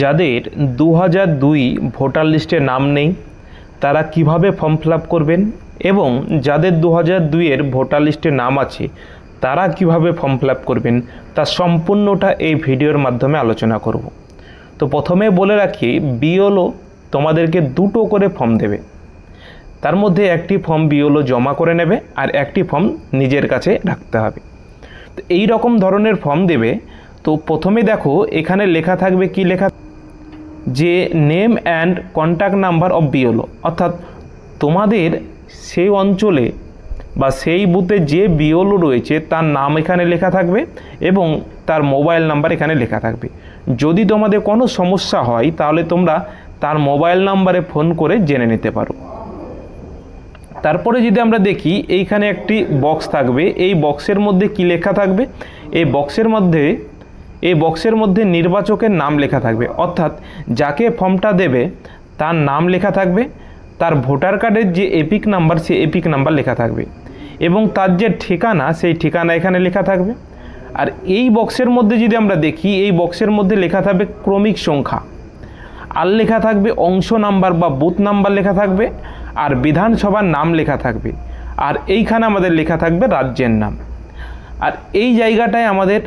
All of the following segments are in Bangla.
যাদের দু হাজার দুই ভোটার লিস্টে নাম নেই, তারা কীভাবে ফর্ম ফিল আপ করবেন এবং যাদের দু হাজার দুইয়ের ভোটার লিস্টে নাম আছে, তারা কীভাবে ফর্ম ফিল আপ করবেন, তা সম্পূর্ণটা এই ভিডিওর মাধ্যমে আলোচনা করব। তো প্রথমে বলে রাখি, বিওলো তোমাদেরকে দুটো করে ফর্ম দেবে। তার মধ্যে একটি ফর্ম বিওলো জমা করে নেবে আর একটি ফর্ম নিজের কাছে রাখতে হবে। তো এই রকম ধরনের ফর্ম দেবে। তো প্রথমে দেখো, এখানে লেখা থাকবে কি লেখা যে name and contact number of BLO অর্থাৎ তোমাদের সেই অঞ্চলে বা সেই বুথে যে বিওলো রয়েছে, তার নাম এখানে লেখা থাকবে এবং তার মোবাইল নাম্বার এখানে লেখা থাকবে। যদি তোমাদের কোনো সমস্যা হয়, তাহলে তোমরা তার মোবাইল নাম্বারে ফোন করে জেনে নিতে পারো। তারপরে যদি আমরা দেখি, এইখানে একটি বক্স থাকবে। এই বক্সের মধ্যে কি লেখা থাকবে? এই বক্সের মধ্যে এই বক্সের মধ্যে নির্বাচকের নাম লেখা থাকবে। অর্থাৎ যাকে ফর্মটা দেবে, তার নাম লেখা থাকবে, তার ভোটার কার্ডের যে এপিক নাম্বার, সেই এপিক নাম্বার লেখা থাকবে এবং তার যে ঠিকানা, সেই ঠিকানা এখানে লেখা থাকবে। আর এই বক্সের মধ্যে যদি আমরা দেখি, এই বক্সের মধ্যে লেখা থাকবে ক্রমিক সংখ্যা। আর লেখা থাকবে অংশ নাম্বার বা বুথ নাম্বার লেখা থাকবে, আর বিধানসভার নাম লেখা থাকবে। আর এইখানে আমাদের লেখা থাকবে রাজ্যের নাম। আর এই জায়গাটায় আমাদের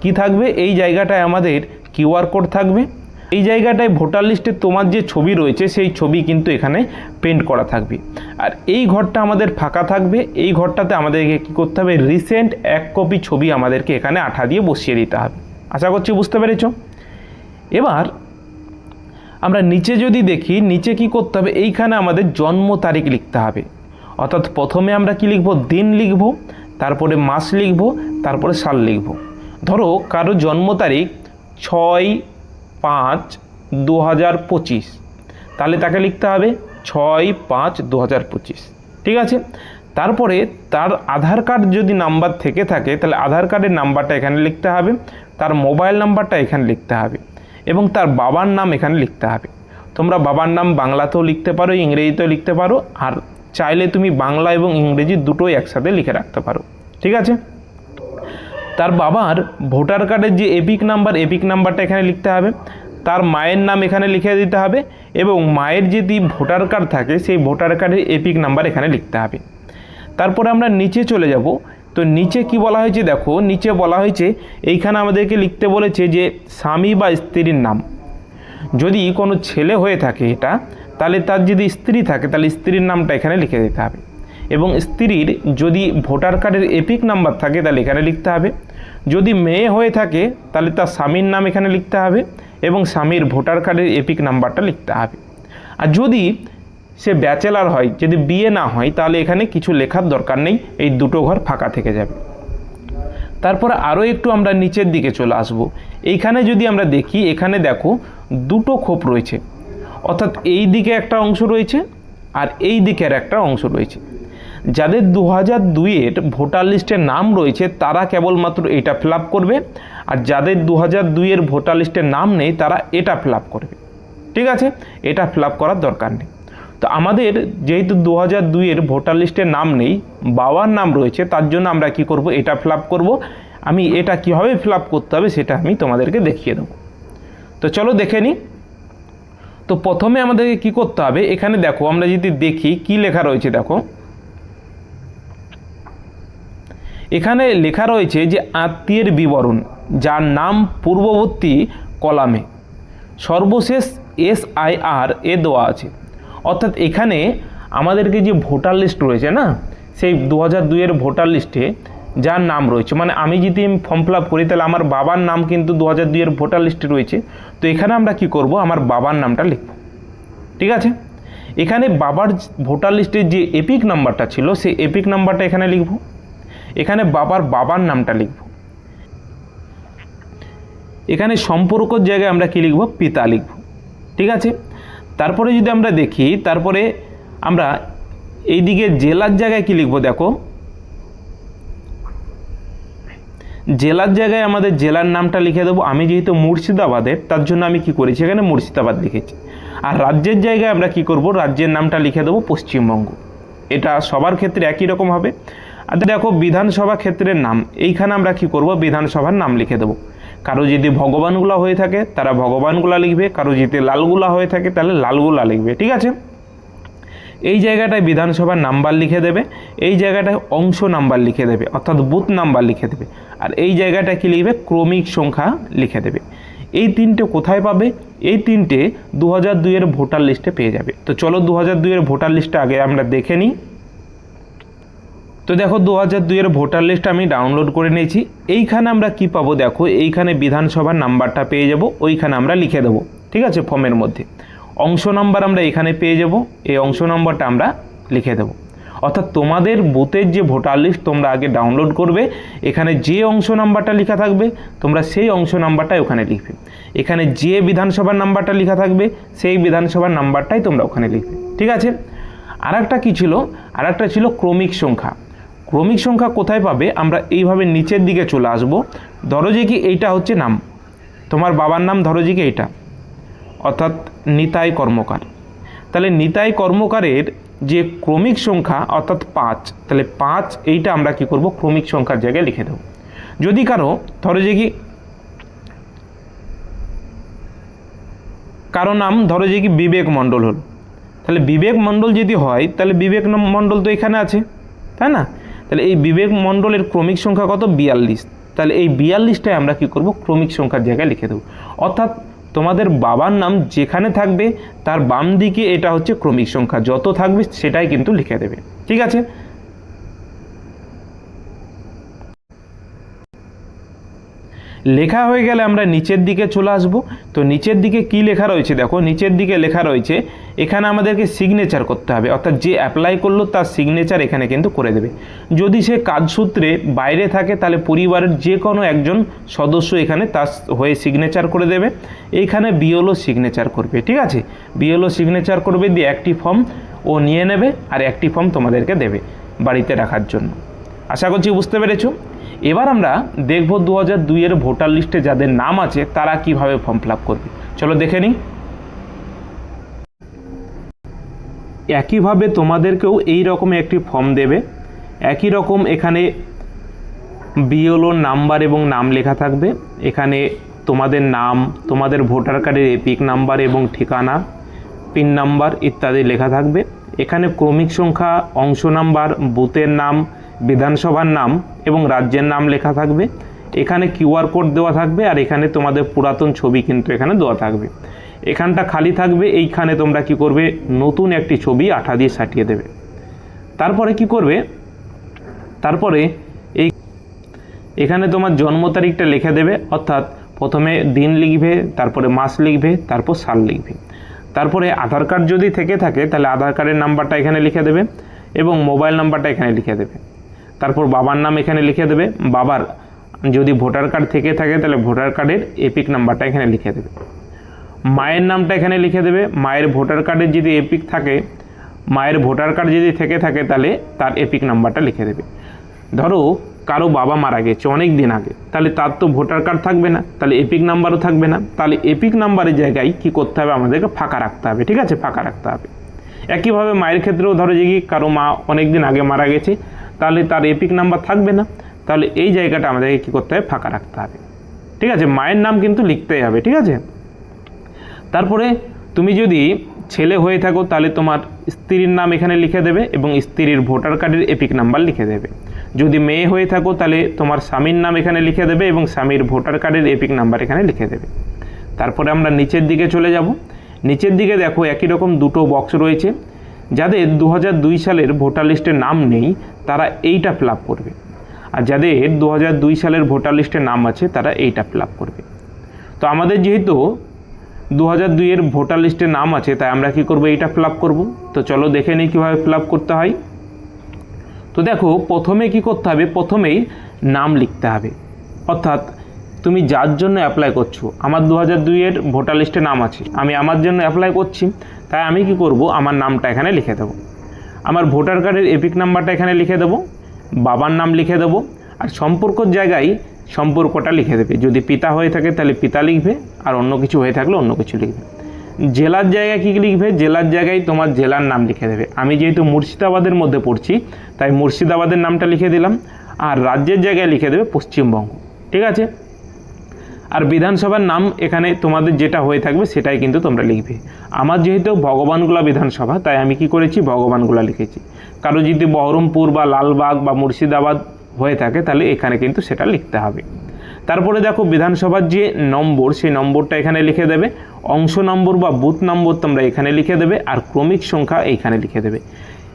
কি থাকবে? এই জায়গাটায় আমাদের কিউআর কোড থাকবে। এই জায়গাটায় ভোটার লিস্টে তোমার যে ছবি রয়েছে, সেই ছবি কিন্তু এখানে পেন্ট করা থাকবে। আর এই ঘরটা আমাদের ফাঁকা থাকবে। এই ঘরটাতে আমাদেরকে কী করতে হবে? রিসেন্ট এক কপি ছবি আমাদেরকে এখানে আঠা দিয়ে বসিয়ে দিতে হবে। আশা করছি বুঝতে পেরেছ? এবার আমরা নিচে যদি দেখি, নিচে কি করতে হবে? এইখানে আমাদের জন্ম তারিখ লিখতে হবে। অর্থাৎ প্রথমে আমরা কি লিখব? দিন লিখব, তারপরে মাস লিখব, তারপরে সাল লিখব। ধরো কারও জন্ম তারিখ ছয় পাঁচ দু হাজার পঁচিশ। তাহলে তাকে লিখতে হবে ছয় পাঁচ দু হাজার পঁচিশ। ঠিক আছে? তারপরে তার আধার কার্ড যদি নাম্বার থেকে থাকে, তাহলে আধার কার্ডের নাম্বারটা এখানে লিখতে হবে, তার মোবাইল নাম্বারটা এখানে লিখতে হবে, এবং তার বাবার নাম এখানে লিখতে হবে। তোমরা বাবার নাম বাংলাতেও লিখতে পারো, ইংরেজিতেও লিখতে পারো, আর চাইলে তুমি বাংলা এবং ইংরেজি দুটোই একসাথে লিখে রাখতে পারো। ঠিক আছে? তার বাবার ভোটার কার্ডের যে এপিক নাম্বার, এপিক নাম্বারটা এখানে লিখতে হবে। তার মায়ের নাম এখানে লিখে দিতে হবে এবং মায়ের যদি ভোটার কার্ড থাকে, সেই ভোটার কার্ডের এপিক নাম্বার এখানে লিখতে হবে। তারপরে আমরা নিচে চলে যাব। তো নিচে কি বলা হয়েছে দেখো, নিচে বলা হয়েছে, এইখানে আমাদেরকে লিখতে বলেছে যে স্বামী বা স্ত্রীর নাম। যদি কোনো ছেলে হয়ে থাকে এটা, তাহলে তার যদি স্ত্রী থাকে, তাহলে স্ত্রীর নামটা এখানে লিখে দিতে হবে। এবং স্ত্রীর যদি ভোটার কার্ডের এপিক নাম্বার থাকে, তাহলে এখানে লিখতে হবে। যদি মেয়ে হয়ে থাকে, তাহলে তার স্বামীর নাম এখানে লিখতে হবে এবং স্বামীর ভোটার কার্ডের এপিক নাম্বারটা লিখতে হবে। আর যদি সে ব্যাচেলার হয়, যদি বিয়ে না হয়, তাহলে এখানে কিছু লেখার দরকার নেই, এই দুটো ঘর ফাঁকা থেকে যাবে। তারপর আরও একটু আমরা নিচের দিকে চলে আসব। এইখানে যদি আমরা দেখি, এখানে দেখো দুটো খোপ রয়েছে। অর্থাৎ এই দিকে একটা অংশ রয়েছে আর এই দিকের একটা অংশ রয়েছে। যাদের দু হাজার দুইয়ের ভোটার লিস্টের নাম রয়েছে, তারা কেবলমাত্র এটা ফিল করবে। আর যাদের দু হাজার দুইয়ের ভোটার লিস্টের নাম নেই, তারা এটা ফিল করবে। ঠিক আছে? এটা ফিল করার দরকার নেই। তো আমাদের যেহেতু দু হাজার দুইয়ের ভোটার লিস্টের নাম নেই, বাবার নাম রয়েছে, তার জন্য আমরা কি করব? এটা ফিল করব। আমি এটা কীভাবে ফিল করতে হবে, সেটা আমি তোমাদেরকে দেখিয়ে দেবো। তো চলো দেখে নিই তো প্রথমে আমাদেরকে কি করতে হবে? এখানে দেখো, আমরা যদি দেখি, কি লেখা রয়েছে দেখো। এখানে লেখা রয়েছে যে আত্মীয়ের বিবরণ, যার নাম পূর্ববর্তী কলামে। সর্বশেষ এস আই আর এ দেওয়া আছে। অর্থাৎ এখানে আমাদেরকে যে ভোটার লিস্ট রয়েছে না, সেই দু হাজার দুইয়ের ভোটার লিস্টে যার নাম রয়েছে মানে আমি যদি ফর্ম ফিল করি, তাহলে আমার বাবার নাম কিন্তু দু হাজার দুইয়ের ভোটার লিস্টে রয়েছে। তো এখানে আমরা কি করব? আমার বাবার নামটা লিখব। ঠিক আছে? এখানে বাবার ভোটার লিস্টের যে এপিক নাম্বারটা ছিল, সেই এপিক নাম্বারটা এখানে লিখব। এখানে বাবার বাবার নামটা লিখব। এখানে সম্পর্কর জায়গায় আমরা কি লিখব? পিতা লিখব। ঠিক আছে? তারপরে যদি আমরা দেখি, তারপরে আমরা এইদিকে জেলার জায়গায় কি লিখব দেখো? জেলার জায়গায় আমাদের জেলার নামটা লিখে দেবো। আমি যেহেতু মুর্শিদাবাদের, তার জন্য আমি কি করেছি? এখানে মুর্শিদাবাদ লিখেছি। আর রাজ্যের জায়গায় আমরা কি করব? রাজ্যের নামটা লিখে দেবো পশ্চিমবঙ্গ। এটা সবার ক্ষেত্রে একই রকম হবে। দেখো, বিধানসভা ক্ষেত্রের নাম, এইখানে আমরা কি করব? বিধানসভার নাম লিখে দেবো। কারও যদি ভগবানগুলা হয়ে থাকে, তারা ভগবানগুলা লিখবে। কারও যদি লালগুলা হয়ে থাকে, তাহলে লালগুলা লিখবে, ঠিক আছে? এই জায়গাটায় বিধানসভার নাম্বার লিখে দেবে, এই জায়গাটায় অংশ নাম্বার লিখে দেবে, অর্থাৎ বুথ নাম্বার লিখে দেবে, আর এই জায়গাটা কি লিখবে? ক্রমিক সংখ্যা লিখে দেবে। এই তিনটে কোথায় পাবে? এই তিনটে দু হাজার দুইয়ের ভোটার লিস্টে পেয়ে যাবে। তো চলো দু হাজার দুইয়ের ভোটার লিস্টটা আগে আমরা দেখে নিই। তো দেখো দু হাজার দুইয়ের ভোটার লিস্ট আমি ডাউনলোড করে নিয়েছি। এইখানে আমরা কি পাবো দেখো, এইখানে বিধানসভার নাম্বারটা পেয়ে যাব, ওইখানে আমরা লিখে দেবো, ঠিক আছে, ফর্মের মধ্যে। অংশ নাম্বার আমরা এখানে পেয়ে যাব, এই অংশ নম্বরটা আমরা লিখে দেবো। অর্থাৎ তোমাদের বুথের যে ভোটার লিস্ট তোমরা আগে ডাউনলোড করবে, এখানে যে অংশ নাম্বারটা লেখা থাকবে, তোমরা সেই অংশ নাম্বারটাই ওখানে লিখবে। এখানে যে বিধানসভার নাম্বারটা লেখা থাকবে, সেই বিধানসভার নাম্বারটাই তোমরা ওখানে লিখবে, ঠিক আছে? আর একটা কী ছিল? আর একটা ছিল ক্রমিক সংখ্যা। ক্রমিক সংখ্যা কোথায় পাবে? আমরা এইভাবে নিচের দিকে চলে আসব। ধরো যে কি এইটা হচ্ছে নাম? তোমার বাবার নাম ধরো যে কি এইটা? অর্থাৎ নিতাই কর্মকার। তাহলে নিতাই কর্মকারের যে ক্রমিক সংখ্যা, অর্থাৎ পাঁচ, তাহলে পাঁচ এইটা আমরা কি করব? ক্রমিক সংখ্যার জায়গায় লিখে দেব। যদি কারও ধরো যে কি কারও নাম ধরো যে কি বিবেক মণ্ডল হলো। তাহলে বিবেক মণ্ডল যদি হয়, তাহলে বিবেক মণ্ডল তো এখানে আছে, তাই না? তাহলে এই বিবেক মণ্ডলের ক্রমিক সংখ্যা কত? বিয়াল্লিশ। তাহলে এই বিয়াল্লিশটায় আমরা কি করব? ক্রমিক সংখ্যার জায়গায় লিখে দেবো। অর্থাৎ তোমাদের বাবার নাম যেখানে থাকবে, তার বাম দিকে এটা হচ্ছে ক্রমিক সংখ্যা। যত থাকবে সেটাই কিন্তু লিখে দেবে। ঠিক আছে? লেখা হয়ে গেলে আমরা নিচের দিকে চলে আসব। তো নিচের দিকে কি লেখা রয়েছে দেখো, নিচের দিকে লেখা রয়েছে, এখানে আমাদেরকে সিগনেচার করতে হবে। অর্থাৎ যে অ্যাপ্লাই করল তার সিগনেচার এখানে কিন্তু করে দেবে। যদি সে কাজসূত্রে বাইরে থাকে, তাহলে পরিবারের যে কোনো একজন সদস্য এখানে তার হয়ে সিগনেচার করে দেবে। এইখানে বিএলও সিগনেচার করবে, ঠিক আছে? বিএলও সিগনেচার করবে, দিয়ে একটি ফর্ম ও নিয়ে নেবে, আর একটি ফর্ম তোমাদেরকে দেবে বাড়িতে রাখার জন্য। আশা করছি বুঝতে পেরেছ? এবার আমরা দেখব দু হাজার দুইয়ের ভোটার লিস্টে যাদের নাম আছে, তারা কীভাবে ফর্ম ফিল আপ করবে। চলো দেখে নিই। একইভাবে তোমাদেরকেও এই রকম একটি ফর্ম দেবে। একই রকম এখানে বিএলওর নাম্বার এবং নাম লেখা থাকবে। এখানে তোমাদের নাম, তোমাদের ভোটার কার্ডের এপিক নাম্বার এবং ঠিকানা পিন নাম্বার ইত্যাদি লেখা থাকবে। এখানে ক্রমিক সংখ্যা, অংশ নাম্বার, বুথের নাম, বিধানসভার নাম এবং রাজ্যের নাম লেখা থাকবে। এখানে কিউআর কোড দেওয়া থাকবে আর এখানে তোমাদের পুরাতন ছবি কিন্তু এখানে দেওয়া থাকবে। এখানটা খালি থাকবে, এইখানে তোমরা কি করবে? নতুন একটি ছবি আঠা দিয়ে সাটিয়ে দেবে। তারপরে কি করবে? তারপরে এই এখানে তোমার জন্ম তারিখটা লিখে দেবে, অর্থাৎ প্রথমে দিন লিখবে, তারপরে মাস লিখবে, তারপর সাল লিখবে। তারপরে আধার কার্ড যদি থেকে থাকে, তাহলে আধার কার্ডের নাম্বারটা এখানে লিখে দেবে এবং মোবাইল নাম্বারটা এখানে লিখে দেবে। তারপর বাবার নাম এখানে লিখে দেবে। বাবার যদি ভোটার কার্ড থেকে থাকে, তাহলে ভোটার কার্ডের এপিক নাম্বারটা এখানে লিখে দেবে। মায়ের নামটা এখানে লিখে দেবে। মায়ের ভোটার কার্ডের যদি এপিক থাকে, মায়ের ভোটার কার্ড যদি থেকে থাকে, তাহলে তার এপিক নাম্বারটা লিখে দেবে। ধরো কারও বাবা মারা গেছে অনেক দিন আগে, তাহলে তার তো ভোটার কার্ড থাকবে না, তাহলে এপিক নাম্বারও থাকবে না, তাহলে এপিক নাম্বারের জায়গায় কি করতে হবে? আমাদেরকে ফাঁকা রাখতে হবে, ঠিক আছে? ফাঁকা রাখতে হবে। একইভাবে মায়ের ক্ষেত্রেও ধরো যে কি কারও মা অনেক দিন আগে মারা গেছে, তাহলে তার এপিক নাম্বার থাকবে না, তাহলে এই জায়গাটা আমাদেরকে কী করতে হবে? ফাঁকা রাখতে হবে। ঠিক আছে? মায়ের নাম কিন্তু লিখতেই হবে, ঠিক আছে? তারপরে তুমি যদি ছেলে হয়ে থাকো, তাহলে তোমার স্ত্রীর নাম এখানে লিখে দেবে এবং স্ত্রীর ভোটার কার্ডের এপিক নাম্বার লিখে দেবে। যদি মেয়ে হয়ে থাকো, তাহলে তোমার স্বামীর নাম এখানে লিখে দেবে এবং স্বামীর ভোটার কার্ডের এপিক নাম্বার এখানে লিখে দেবে। তারপরে আমরা নিচের দিকে চলে যাব। নিচের দিকে দেখো একই রকম দুটো বক্স রয়েছে। যাদের দু সালের ভোটার লিস্টে নাম নেই, তারা এইটা ফিল করবে। আর যাদের দু সালের ভোটার লিস্টে নাম আছে, তারা এইটা ফিল করবে। তো আমাদের যেহেতু দু হাজার দুইয়ের ভোটার লিস্টে নাম আছে, তাই আমরা কি করব? এইটা ফিল করব। তো চলো দেখে নিই কীভাবে ফিল করতে হয়। তো দেখো, প্রথমে কি করতে হবে? প্রথমেই নাম লিখতে হবে। অর্থাৎ তুমি যার জন্য অ্যাপ্লাই করছ, আমার দু হাজার দুইয়ের ভোটার লিস্টে নাম আছে, আমি আমার জন্য অ্যাপ্লাই করছি, তাই আমি কি করব? আমার নামটা এখানে লিখে দেবো। আমার ভোটার কার্ডের এপিক নাম্বারটা এখানে লিখে দেবো, বাবার নাম লিখে দেবো, আর সম্পর্কর জায়গায় সম্পর্কটা লিখে দেবে। যদি পিতা হয়ে থাকে, তাহলে পিতা লিখবে, আর অন্য কিছু হয়ে থাকলে অন্য কিছু লিখবে। জেলার জায়গায় কী লিখবে? জেলার জায়গায় তোমার জেলার নাম লিখে দেবে। আমি যেহেতু মুর্শিদাবাদের মধ্যে পড়ছি, তাই মুর্শিদাবাদের নামটা লিখে দিলাম। আর রাজ্যের জায়গায় লিখে দেবে পশ্চিমবঙ্গ। ঠিক আছে? আর বিধানসভার নাম এখানে তোমাদের যেটা হয়ে থাকবে, সেটাই কিন্তু তোমরা লিখবে। আমার যেহেতু ভগবানগুলা বিধানসভা, তাই আমি কি করেছি? ভগবানগুলা লিখেছি। কারও যদি বহরমপুর বা লালবাগ বা মুর্শিদাবাদ হয়ে থাকে, তাহলে এখানে কিন্তু সেটা লিখতে হবে। তারপরে দেখো বিধানসভার যে নম্বর, সেই নম্বরটা এখানে লিখে দেবে। অংশ নম্বর বা বুথ নম্বর তোমরা এখানে লিখে দেবে আর ক্রমিক সংখ্যা এইখানে লিখে দেবে।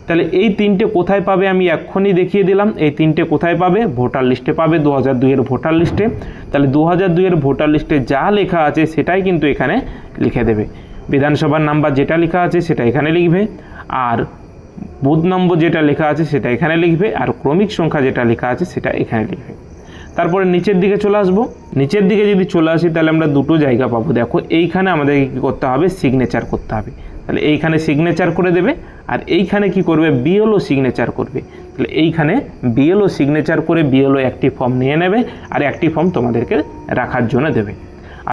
তাহলে এই তিনটে কোথায় পাবে আমি এক্ষুনি দেখিয়ে দিলাম। এই তিনটে কোথায় পাবে? ভোটার লিস্টে পাবে দু হাজার দুইয়ের ভোটার লিস্টে। তাহলে দু হাজার দুইয়ের ভোটার লিস্টে যা লেখা আছে সেটাই কিন্তু এখানে লিখে দেবে। বিধানসভার নাম্বার যেটা লেখা আছে সেটা এখানে লিখবে। আর বুথ নম্বর যেটা লেখা আছে সেটা এখানে লিখবে। আর ক্রমিক সংখ্যা যেটা লেখা আছে সেটা এখানে লিখবে। তারপরে নিচের দিকে চলে আসব। নিচের দিকে যদি চলে আসি, তাহলে আমরা দুটো জায়গা পাবো। দেখো, এইখানে আমাদেরকে কী করতে হবে? সিগনেচার করতে হবে। তাহলে এইখানে সিগনেচার করে দেবে, আর এইখানে কি করবে? বিএলও সিগনেচার করবে। তাহলে এইখানে বিএলও সিগনেচার করে বিএলও একটি ফর্ম নিয়ে নেবে, আর একটি ফর্ম তোমাদেরকে রাখার জন্য দেবে।